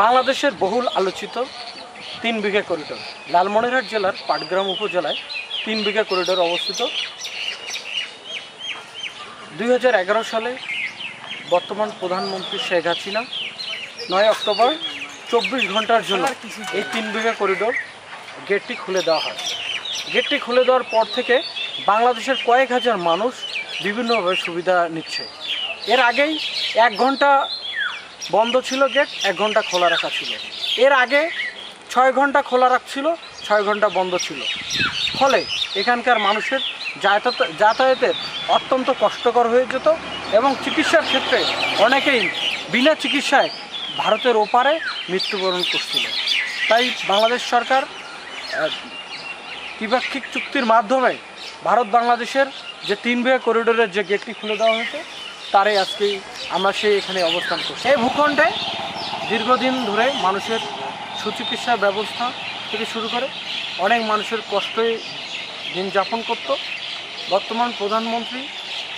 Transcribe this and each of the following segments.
বাংলাদেশের বহুল আলোচিত তিন বিঘা করিডোর লালমনিরহাট জেলার পাটগ্রাম উপজেলায় তিন বিঘা করিডোর অবস্থিত। দুই হাজার এগারো সালে বর্তমান প্রধানমন্ত্রী শেখ হাসিনা নয় অক্টোবর চব্বিশ ঘণ্টার জন্য এই তিন বিঘা করিডোর গেটটি খুলে দেওয়া হয়। গেটটি খুলে দেওয়ার পর থেকে বাংলাদেশের কয়েক হাজার মানুষ বিভিন্নভাবে সুবিধা নিচ্ছে। এর আগেই এক ঘণ্টা বন্ধ ছিল গেট এক ঘণ্টা খোলা রাখা ছিল। এর আগে ছয় ঘণ্টা খোলা রাখছিল, ছয় ঘণ্টা বন্ধ ছিল। ফলে এখানকার মানুষের যাতায়াত, যাতায়াতের অত্যন্ত কষ্টকর হয়ে যেত এবং চিকিৎসার ক্ষেত্রে অনেকেই বিনা চিকিৎসায় ভারতের ওপারে মৃত্যুবরণ করছিল। তাই বাংলাদেশ সরকার দ্বিপাক্ষিক চুক্তির মাধ্যমে ভারত বাংলাদেশের যে তিন বিঘা করিডোরের যে গেটটি খুলে দেওয়া হয়েছে তারই আজকেই আমরা সেই এখানে অবস্থান করছি। এই ভূখণ্ডে দীর্ঘদিন ধরে মানুষের সুচিকিৎসা ব্যবস্থা থেকে শুরু করে অনেক মানুষের কষ্টে দিন যাপন করত। বর্তমান প্রধানমন্ত্রী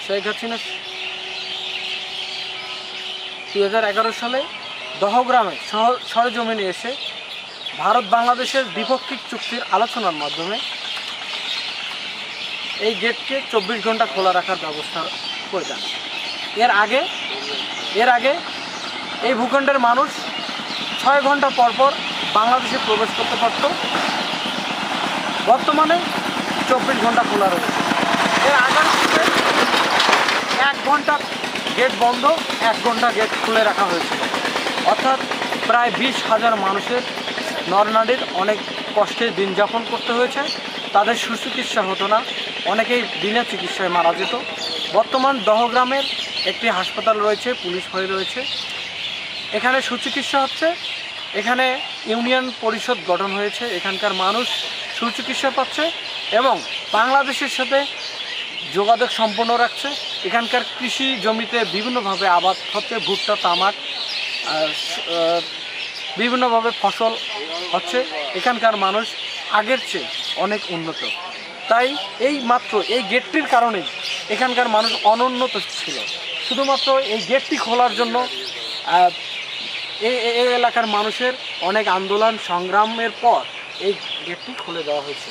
শেখ হাসিনা দু হাজার এগারো সালে দহগ্রামে সরজমিনে এসে ভারত বাংলাদেশের দ্বিপাক্ষিক চুক্তির আলোচনার মাধ্যমে এই গেটকে চব্বিশ ঘণ্টা খোলা রাখার ব্যবস্থা করে দেন। এর আগে এর আগে এই ভূখণ্ডের মানুষ ছয় ঘণ্টা পর পর বাংলাদেশে প্রবেশ করতে পারত। বর্তমানে চব্বিশ ঘণ্টা খোলা রয়েছে। এর আগার এক ঘণ্টা গেট বন্ধ, এক ঘণ্টা গেট খুলে রাখা হয়েছিল অর্থাৎ প্রায় বিশ হাজার মানুষের নরনারীর অনেক কষ্টে দিন যাপন করতে হয়েছে। তাদের সুচিকিৎসা হতো না। অনেকেই বিনা চিকিৎসায় মারা যেত। বর্তমান দহগ্রামের একটি হাসপাতাল রয়েছে, পুলিশ ফাঁড়ি রয়েছে। এখানে সুচিকিৎসা হচ্ছে। এখানে ইউনিয়ন পরিষদ গঠন হয়েছে। এখানকার মানুষ সুচিকিৎসা পাচ্ছে এবং বাংলাদেশের সাথে যোগাযোগ সম্পন্ন রাখছে। এখানকার কৃষি জমিতে বিভিন্নভাবে আবাদ হচ্ছে, ভুট্টা, তামাক বিভিন্নভাবে ফসল হচ্ছে। এখানকার মানুষ আগের চেয়ে অনেক উন্নত। তাই এই মাত্র এই গেটটির কারণেই এখানকার মানুষ অনুন্নত ছিল। শুধুমাত্র এই গেটটি খোলার জন্য এই এলাকার মানুষের অনেক আন্দোলন, সংগ্রামের পর এই গেটটি খুলে দেওয়া হয়েছে।